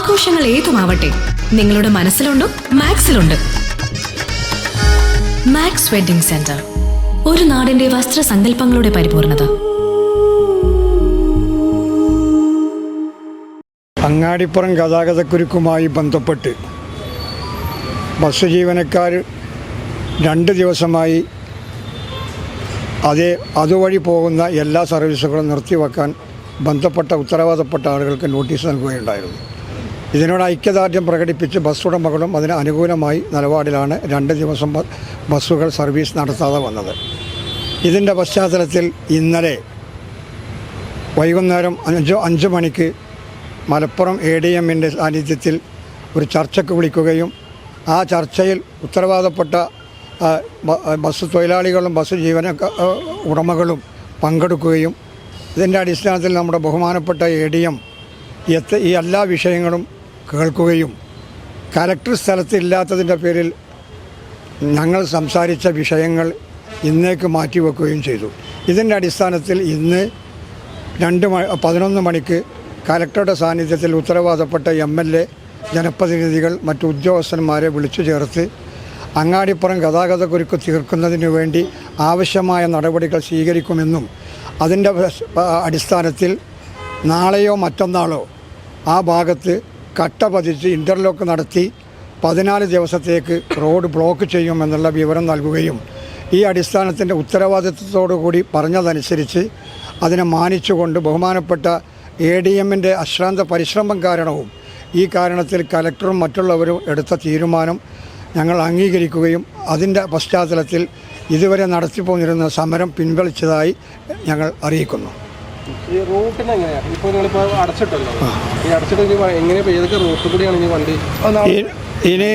ആഘോഷങ്ങൾ ഏതുമാവട്ടെ നിങ്ങളുടെ മനസ്സിലുണ്ടോ മാക്സിലുണ്ട്. മാക്സ് വെഡിംഗ് സെന്റർ ഒരു നാടിന്റെ വസ്ത്രസങ്കല്പങ്ങളുടെ പരിപൂർണത. അങ്ങാടിപ്പുറം ഗതാഗതക്കുരുക്കുമായി ബന്ധപ്പെട്ട് ബസ് ജീവനക്കാർ രണ്ട് ദിവസമായി അതേ അതുവഴി പോകുന്ന എല്ലാ സർവീസുകളും നിർത്തിവെക്കാൻ ബന്ധപ്പെട്ട ഉത്തരവാദപ്പെട്ട ആളുകൾക്ക് നോട്ടീസ് നൽകുകയുണ്ടായിരുന്നു. ഇതിനോട് ഐക്യദാർഢ്യം പ്രകടിപ്പിച്ച് ബസ് ഉടമകളും അതിന് അനുകൂലമായി നിലപാടിലാണ് രണ്ട് ദിവസം ബസ്സുകൾ സർവീസ് നടത്താതെ വന്നത്. ഇതിന്റെ പശ്ചാത്തലത്തിൽ ഇന്നലെ വൈകുന്നേരം അഞ്ച് അഞ്ച് മണിക്ക് മലപ്പുറം എ ഡി എമ്മിന്റെ സാന്നിധ്യത്തിൽ ഒരു ചർച്ചയ്ക്ക് വിളിക്കുകയും ആ ചർച്ചയിൽ ഉത്തരവാദപ്പെട്ട ബസ് തൊഴിലാളികളും ബസ് ജീവന ഉടമകളും പങ്കെടുക്കുകയും ഇതിന്റെ അടിസ്ഥാനത്തിൽ നമ്മുടെ ബഹുമാനപ്പെട്ട എ ഡി എം ഈ എല്ലാ വിഷയങ്ങളും കേൾക്കുകയും കലക്ടർ സ്ഥലത്തില്ലാത്തതിന്റെ പേരിൽ ഞങ്ങൾ സംസാരിച്ച വിഷയങ്ങൾ ഇന്നേക്ക് മാറ്റിവെക്കുകയും ചെയ്തു. ഇതിന്റെ അടിസ്ഥാനത്തിൽ ഇന്ന് രണ്ട് മ പതിനൊന്ന് മണിക്ക് കലക്ടറുടെ സാന്നിധ്യത്തിൽ ഉത്തരവാദപ്പെട്ട എം എൽ എ ജനപ്രതിനിധികൾ മറ്റു ഉദ്യോഗസ്ഥന്മാരെ വിളിച്ചു ചേർത്ത് അങ്ങാടിപ്പുറം ഗതാഗതക്കുരുക്ക് തീർക്കുന്നതിന് വേണ്ടി ആവശ്യമായ നടപടികൾ സ്വീകരിക്കുമെന്നും അതിന്റെ അടിസ്ഥാനത്തിൽ നാളെയോ മറ്റന്നാളോ ആ ഭാഗത്ത് കട്ട പതിച്ച് ഇന്റർലോക്ക് നടത്തി പതിനാല് ദിവസത്തേക്ക് റോഡ് ബ്ലോക്ക് ചെയ്യുമെന്നുള്ള വിവരം നൽകുകയും ഈ അടിസ്ഥാനത്തിന്റെ ഉത്തരവാദിത്വത്തോടു കൂടി പറഞ്ഞതനുസരിച്ച് അതിനെ മാനിച്ചുകൊണ്ട് ബഹുമാനപ്പെട്ട എ ഡി എമ്മിന്റെ അശ്രാന്ത പരിശ്രമം കാരണവും ഈ കാരണത്തിൽ കലക്ടറും മറ്റുള്ളവരും എടുത്ത തീരുമാനം ഞങ്ങൾ അംഗീകരിക്കുകയും അതിന്റെ പശ്ചാത്തലത്തിൽ ഇതുവരെ നടത്തിപ്പോന്നിരുന്ന സമരം പിൻവലിച്ചതായി ഞങ്ങൾ അറിയിക്കുന്നു. ഈ റൂട്ടിന് അടച്ചിട്ടല്ലോ. ഈ അടച്ചിട്ട് ഇനി എങ്ങനെ ഏതൊക്കെ കൂടിയാണ് ഇനി വണ്ടി? ഇനി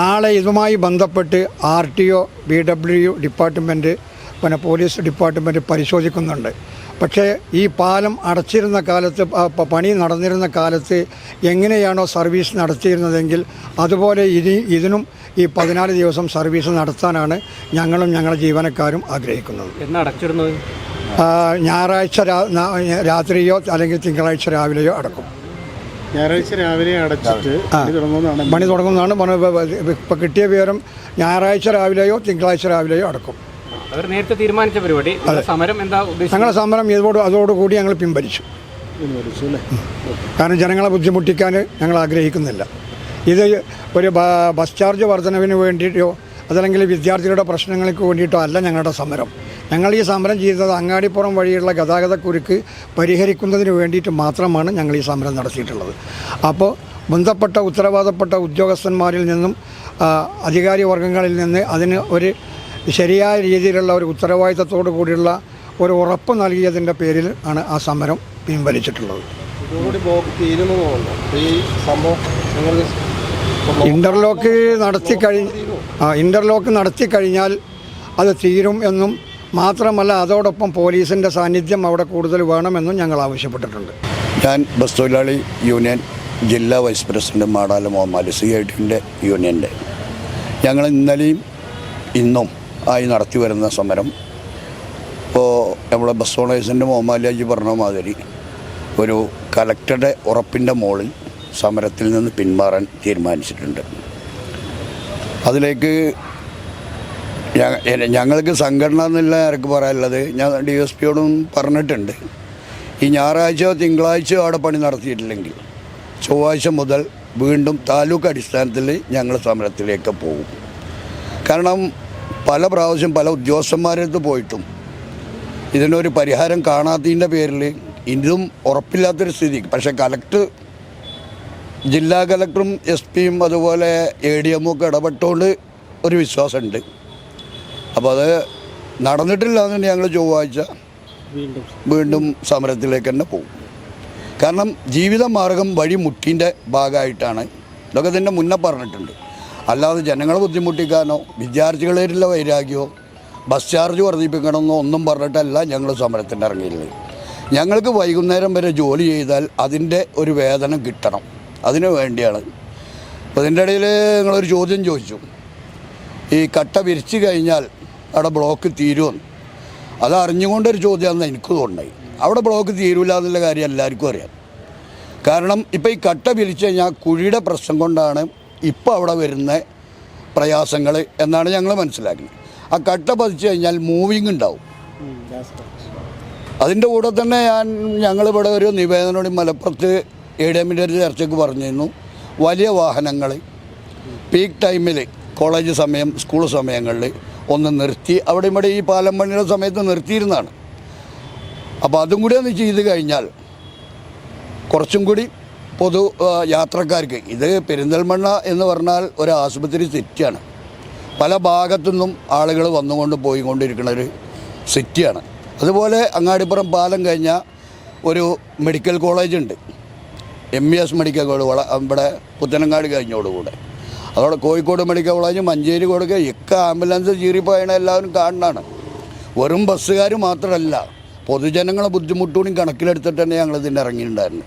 നാളെ ഇതുമായി ബന്ധപ്പെട്ട് R T O B W department പിന്നെ പോലീസ് ഡിപ്പാർട്ട്മെന്റ് പരിശോധിക്കുന്നുണ്ട്. പക്ഷേ ഈ പാലം അടച്ചിരുന്ന കാലത്ത് പണി നടന്നിരുന്ന കാലത്ത് എങ്ങനെയാണോ സർവീസ് നടത്തിയിരുന്നതെങ്കിൽ അതുപോലെ ഇനി ഇതിനും ഈ പതിനാല് ദിവസം സർവീസ് നടത്താനാണ് ഞങ്ങളും ഞങ്ങളുടെ ജീവനക്കാരും ആഗ്രഹിക്കുന്നത്. എന്ന് അടച്ചിടുന്നത്? ആ, ഞായറാഴ്ച രാത്രിയോ അല്ലെങ്കിൽ തിങ്കളാഴ്ച രാവിലെയോ അടക്കും. ഞായറാഴ്ച രാവിലെ അടച്ചിട്ട് പണി തുടങ്ങുന്നതാണ് ഇപ്പം കിട്ടിയ വിവരം ഞായറാഴ്ച രാവിലെയോ തിങ്കളാഴ്ച രാവിലെയോ അടക്കും. അവർ നേരത്തെ തീരുമാനിച്ച പരിപാടി. സമരം എന്താ ഞങ്ങളുടെ സമരം ഇതോട് അതോടുകൂടി ഞങ്ങൾ പിൻവലിച്ചു. കാരണം ജനങ്ങളെ ബുദ്ധിമുട്ടിക്കാൻ ഞങ്ങൾ ആഗ്രഹിക്കുന്നില്ല. ഇത് ഒരു ബസ് ചാർജ് വർധനവിന് വേണ്ടിയിട്ടോ അതല്ലെങ്കിൽ വിദ്യാർത്ഥികളുടെ പ്രശ്നങ്ങൾക്ക് വേണ്ടിയിട്ടോ അല്ല ഞങ്ങളുടെ സമരം. ഞങ്ങൾ ഈ സമരം ചെയ്തത് അങ്ങാടിപ്പുറം വഴിയുള്ള ഗതാഗതക്കുരുക്ക് പരിഹരിക്കുന്നതിന് വേണ്ടിയിട്ട് മാത്രമാണ് ഞങ്ങൾ ഈ സമരം നടത്തിയിട്ടുള്ളത്. അപ്പോൾ ബന്ധപ്പെട്ട ഉത്തരവാദപ്പെട്ട ഉദ്യോഗസ്ഥന്മാരിൽ നിന്നും അധികാരി വർഗങ്ങളിൽ നിന്ന് അതിന് ഒരു ശരിയായ രീതിയിലുള്ള ഒരു ഉത്തരവാദിത്തത്തോടു കൂടിയുള്ള ഒരു ഉറപ്പ് നൽകിയതിന്റെ പേരിൽ ആണ് ആ സമരം പിൻവലിച്ചിട്ടുള്ളത്. ഇന്റർലോക്ക് നടത്തി കഴിഞ്ഞ് ആ ഇന്റർലോക്ക് നടത്തി കഴിഞ്ഞാൽ അത് തീരും എന്നും മാത്രമല്ല അതോടൊപ്പം പോലീസിന്റെ സാന്നിധ്യം അവിടെ കൂടുതൽ വേണമെന്നും ഞങ്ങൾ ആവശ്യപ്പെട്ടിട്ടുണ്ട്. ഞാൻ ബസ് തൊഴിലാളി യൂണിയൻ ജില്ലാ vice president Madala Muhammad C I ടിന്റെ യൂണിയന്റെ. ഞങ്ങൾ ഇന്നലെയും ഇന്നും ആയി നടത്തി വരുന്ന സമരം ഇപ്പോൾ നമ്മളെ ബസ് ഓണേഴ്സിന്റെ മുഹമ്മദ് പറഞ്ഞ മാതിരി ഒരു കലക്ടറുടെ ഉറപ്പിന്റെ മുകളിൽ സമരത്തിൽ നിന്ന് പിന്മാറാൻ തീരുമാനിച്ചിട്ടുണ്ട്. അതിലേക്ക് ഞങ്ങൾക്ക് സംഘടന എന്നില്ല ആർക്ക് പറയാനുള്ളത്. ഞാൻ ഡി എസ് പിയോടും പറഞ്ഞിട്ടുണ്ട്. ഈ ഞായറാഴ്ചയോ തിങ്കളാഴ്ചയോ അവിടെ പണി നടത്തിയിട്ടില്ലെങ്കിൽ ചൊവ്വാഴ്ച മുതൽ വീണ്ടും താലൂക്ക് അടിസ്ഥാനത്തിൽ ഞങ്ങൾ സമരത്തിലേക്ക് പോകും. കാരണം പല പ്രാവശ്യം പല ഉദ്യോഗസ്ഥന്മാരടുത്ത് പോയിട്ടും ഇതിനൊരു പരിഹാരം കാണാത്തതിന്റെ പേരിൽ ഇതും ഉറപ്പില്ലാത്തൊരു സ്ഥിതി. പക്ഷേ കലക്ടർ ജില്ലാ കലക്ടറും എസ് പിയും അതുപോലെ എ ഡി എമ്മും ഒക്കെ ഇടപെട്ടുകൊണ്ട് ഒരു വിശ്വാസമുണ്ട്. അപ്പോൾ അത് നടന്നിട്ടില്ല എന്നുണ്ടെങ്കിൽ ഞങ്ങൾ ചൊവ്വാഴ്ച വീണ്ടും. വീണ്ടും സമരത്തിലേക്ക് തന്നെ പോകും. കാരണം ജീവിതമാർഗം മാർഗം വഴി മുട്ടിന്റെ ഭാഗമായിട്ടാണ് ഇതൊക്കെ തന്നെ മുന്നേ പറഞ്ഞിട്ടുണ്ട്. അല്ലാതെ ജനങ്ങളെ ബുദ്ധിമുട്ടിക്കാനോ വിദ്യാർത്ഥികളിലുള്ള വൈരാഗ്യമോ ബസ് ചാർജ് വർദ്ധിപ്പിക്കണമെന്നോ ഒന്നും പറഞ്ഞിട്ടല്ല ഞങ്ങൾ സമരത്തിന് ഇറങ്ങിയിട്ടുള്ളത് ഞങ്ങൾക്ക് വൈകുന്നേരം വരെ ജോലി ചെയ്താൽ അതിന്റെ ഒരു വേതനം കിട്ടണം. അതിനു വേണ്ടിയാണ്. അപ്പോൾ ഇതിന്റെ ഇടയിൽ നിങ്ങളൊരു ചോദ്യം ചോദിച്ചു. ഈ കട്ട വിരിച്ചു കഴിഞ്ഞാൽ അവിടെ ബ്ലോക്ക് തീരുമെന്ന് അത് അറിഞ്ഞുകൊണ്ടൊരു ചോദ്യമാണെന്ന് എനിക്ക് തോന്നുന്നത് അവിടെ ബ്ലോക്ക് തീരൂല എന്നുള്ള കാര്യം എല്ലാവർക്കും അറിയാം. കാരണം ഇപ്പോൾ ഈ കട്ട പിരിച്ചു കഴിഞ്ഞാൽ കുഴിയുടെ പ്രശ്നം കൊണ്ടാണ് ഇപ്പോൾ അവിടെ വരുന്ന പ്രയാസങ്ങൾ എന്നാണ് ഞങ്ങൾ മനസ്സിലാക്കുന്നത് ആ കട്ട പതിച്ചു കഴിഞ്ഞാൽ മൂവിങ് ഉണ്ടാവും. അതിന്റെ കൂടെ തന്നെ ഞാൻ ഞങ്ങളിവിടെ ഒരു നിവേദനോട് മലപ്പുറത്ത് എ ഡി എമ്മിന്റെ ഒരു ചർച്ചയ്ക്ക് പറഞ്ഞിരുന്നു. വലിയ വാഹനങ്ങൾ പീക്ക് ടൈമിൽ കോളേജ് സമയം സ്കൂൾ സമയങ്ങളിൽ ഒന്ന് നിർത്തി അവിടെ ഇവിടെ ഈ പാലം പണിയുടെ സമയത്ത് നിർത്തിയിരുന്നതാണ് അപ്പോൾ അതും കൂടി ഒന്ന് ചെയ്ത് കഴിഞ്ഞാൽ കുറച്ചും കൂടി പൊതു യാത്രക്കാർക്ക് ഇത് പെരിന്തൽമണ്ണ എന്ന് പറഞ്ഞാൽ ഒരു ആശുപത്രി സിറ്റിയാണ്. പല ഭാഗത്തു നിന്നും ആളുകൾ വന്നുകൊണ്ട് പോയിക്കൊണ്ടിരിക്കുന്ന ഒരു സിറ്റിയാണ്. അതുപോലെ അങ്ങാടിപ്പുറം പാലം കഴിഞ്ഞ ഒരു മെഡിക്കൽ കോളേജുണ്ട്. M E S medical college ഇവിടെ പുത്തനങ്ങാട് കഴിഞ്ഞോടുകൂടെ. അതോടെ കോഴിക്കോട് മെഡിക്കൽ കോളേജ് മഞ്ചേരി കൊടുക്കുക ഇക്ക ആംബുലൻസ് ചീറിപ്പോയണ എല്ലാവരും കാണുന്നതാണ് വെറും ബസ്സുകാർ മാത്രമല്ല പൊതുജനങ്ങളെ ബുദ്ധിമുട്ടുകൂടി കണക്കിലെടുത്തിട്ട് തന്നെ ഞങ്ങളിതിന്റെ ഇറങ്ങിയിട്ടുണ്ടായിരുന്നു.